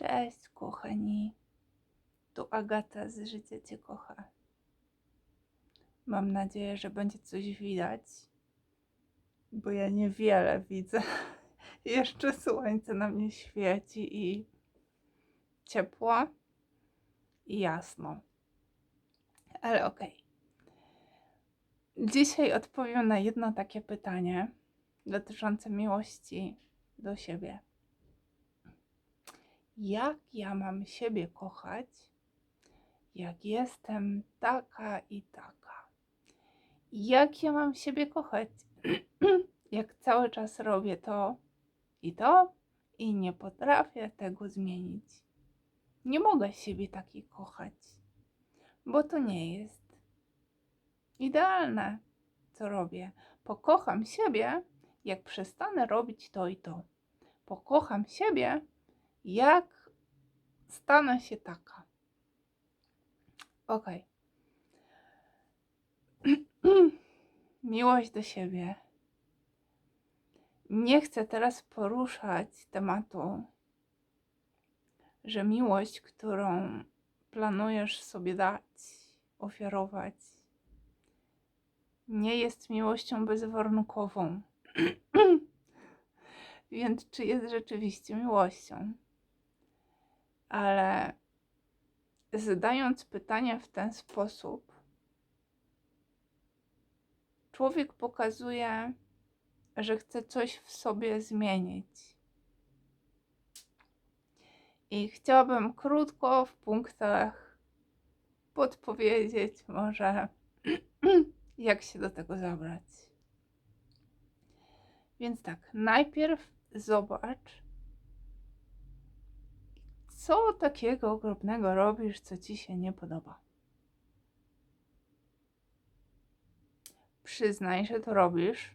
Cześć, kochani. Tu Agata z Życie Cię kocha. Mam nadzieję, że będzie coś widać, bo ja niewiele widzę. Jeszcze słońce na mnie świeci i ciepło i jasno. Ale okej. Dzisiaj odpowiem na jedno takie pytanie dotyczące miłości do siebie jak ja mam siebie kochać, jak jestem taka i taka. Jak ja mam siebie kochać, jak cały czas robię to i to i nie potrafię tego zmienić. Nie mogę siebie takiej kochać, bo to nie jest idealne, co robię. Pokocham siebie, jak przestanę robić to i to. Pokocham siebie, jak stanę się taka. Ok. Miłość do siebie. Nie chcę teraz poruszać tematu, że miłość, którą planujesz sobie dać, ofiarować, nie jest miłością bezwarunkową. Więc czy jest rzeczywiście miłością? Ale zadając pytania w ten sposób, człowiek pokazuje, że chce coś w sobie zmienić. I chciałabym krótko w punktach podpowiedzieć, może jak się do tego zabrać. Więc tak, najpierw zobacz, co takiego okropnego robisz, co ci się nie podoba? Przyznaj, że to robisz.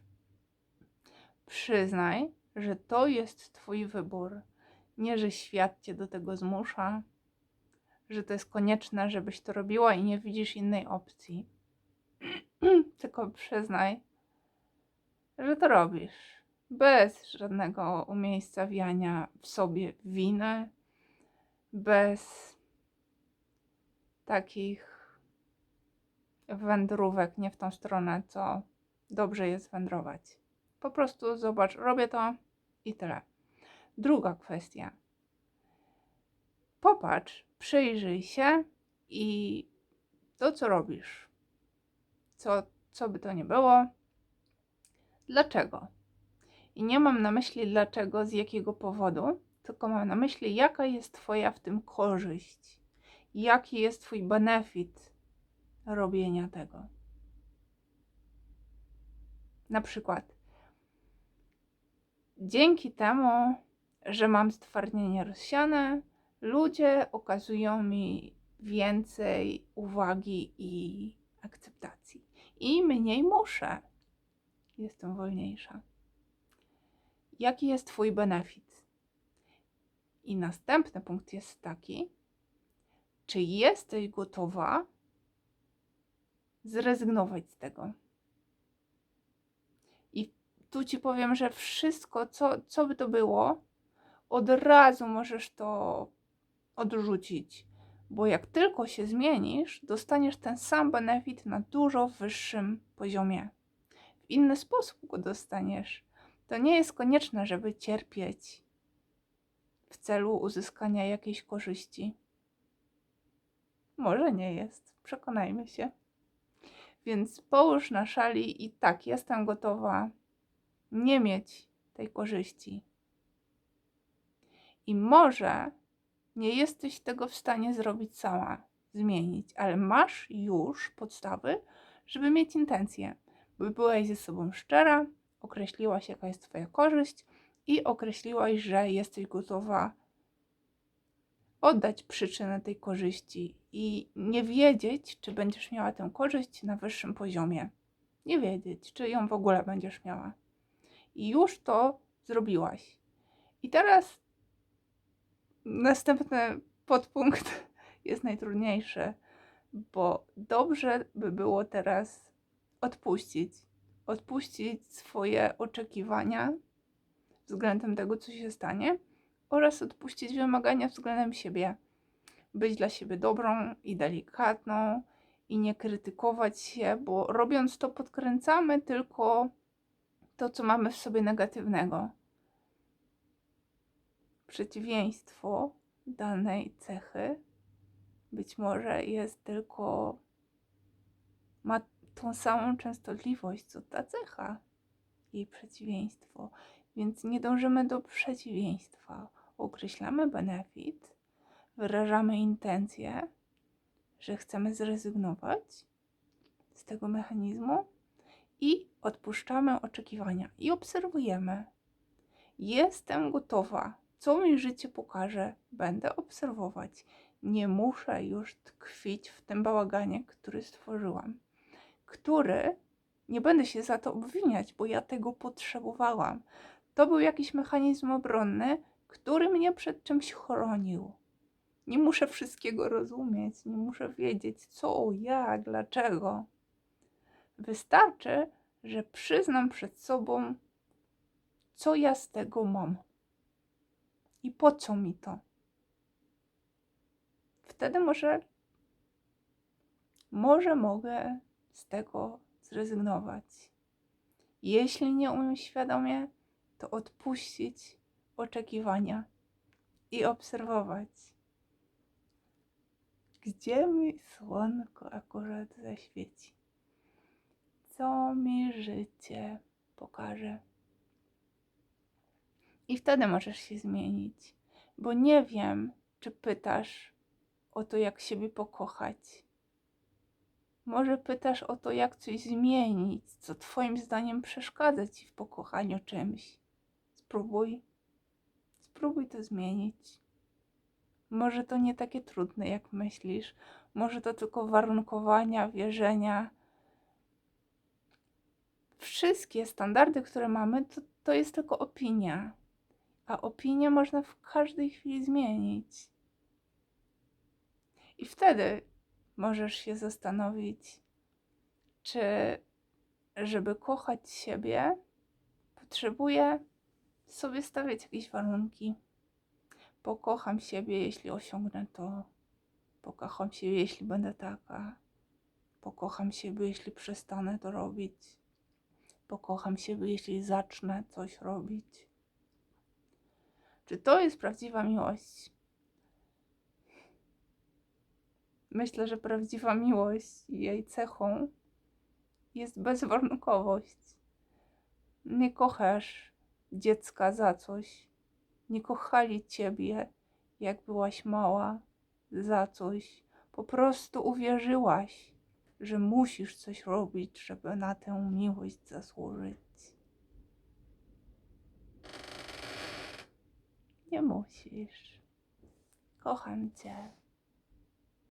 Przyznaj, że to jest Twój wybór. Nie, że świat Cię do tego zmusza, że to jest konieczne, żebyś to robiła i nie widzisz innej opcji. Tylko przyznaj, że to robisz. Bez żadnego umiejscawiania w sobie winy, bez takich wędrówek, nie w tą stronę, co dobrze jest wędrować. Po prostu zobacz, robię to i tyle. Druga kwestia. Popatrz, przyjrzyj się i to, co robisz. Co, co by to nie było. Dlaczego? I nie mam na myśli dlaczego, z jakiego powodu, tylko mam na myśli, jaka jest Twoja w tym korzyść, jaki jest Twój benefit robienia tego. Na przykład, dzięki temu, że mam stwardnienie rozsiane, ludzie okazują mi więcej uwagi i akceptacji. I mniej muszę. Jestem wolniejsza. Jaki jest Twój benefit? I następny punkt jest taki, czy jesteś gotowa zrezygnować z tego? I tu ci powiem, że wszystko, co, co by to było, od razu możesz to odrzucić, bo jak tylko się zmienisz, dostaniesz ten sam benefit na dużo wyższym poziomie. W inny sposób go dostaniesz. To nie jest konieczne, żeby cierpieć w celu uzyskania jakiejś korzyści. Może nie jest, przekonajmy się. Więc połóż na szali i tak, jestem gotowa nie mieć tej korzyści. I może nie jesteś tego w stanie zrobić sama, zmienić, ale masz już podstawy, żeby mieć intencję, by byłaś ze sobą szczera, określiłaś, jaka jest Twoja korzyść i określiłaś, że jesteś gotowa oddać przyczynę tej korzyści i nie wiedzieć, czy będziesz miała tę korzyść na wyższym poziomie. Nie wiedzieć, czy ją w ogóle będziesz miała. I już to zrobiłaś. I teraz następny podpunkt jest najtrudniejszy, bo dobrze by było teraz odpuścić. Odpuścić swoje oczekiwania względem tego, co się stanie oraz odpuścić wymagania względem siebie. Być dla siebie dobrą i delikatną i nie krytykować się, bo robiąc to podkręcamy tylko to, co mamy w sobie negatywnego. Przeciwieństwo danej cechy być może jest tylko ma tą samą częstotliwość, co ta cecha, jej przeciwieństwo. Więc nie dążymy do przeciwieństwa. Określamy benefit, wyrażamy intencję, że chcemy zrezygnować z tego mechanizmu i odpuszczamy oczekiwania i obserwujemy. Jestem gotowa. Co mi życie pokaże, będę obserwować. Nie muszę już tkwić w tym bałaganie, który stworzyłam, który nie będę się za to obwiniać, bo ja tego potrzebowałam. To był jakiś mechanizm obronny, który mnie przed czymś chronił. Nie muszę wszystkiego rozumieć, nie muszę wiedzieć co, jak, dlaczego. Wystarczy, że przyznam przed sobą, co ja z tego mam i po co mi to. Wtedy może, może mogę z tego zrezygnować. Jeśli nie umiem świadomie, to odpuścić oczekiwania i obserwować, gdzie mi słonko akurat zaświeci, co mi życie pokaże. I wtedy możesz się zmienić, bo nie wiem, czy pytasz o to, jak siebie pokochać. Może pytasz o to, jak coś zmienić, co Twoim zdaniem przeszkadza Ci w pokochaniu czymś. Spróbuj, spróbuj to zmienić. Może to nie takie trudne, jak myślisz. Może to tylko warunkowania, wierzenia. Wszystkie standardy, które mamy, to, to jest tylko opinia. A opinię można w każdej chwili zmienić. I wtedy możesz się zastanowić, czy żeby kochać siebie, potrzebuję sobie stawiać jakieś warunki. Pokocham siebie, jeśli osiągnę to. Pokocham siebie, jeśli będę taka. Pokocham siebie, jeśli przestanę to robić. Pokocham siebie, jeśli zacznę coś robić. Czy to jest prawdziwa miłość? Myślę, że prawdziwa miłość i jej cechą jest bezwarunkowość. Nie kochasz dziecka za coś. Nie kochali ciebie, jak byłaś mała, za coś. Po prostu uwierzyłaś, że musisz coś robić, żeby na tę miłość zasłużyć. Nie musisz. Kocham cię.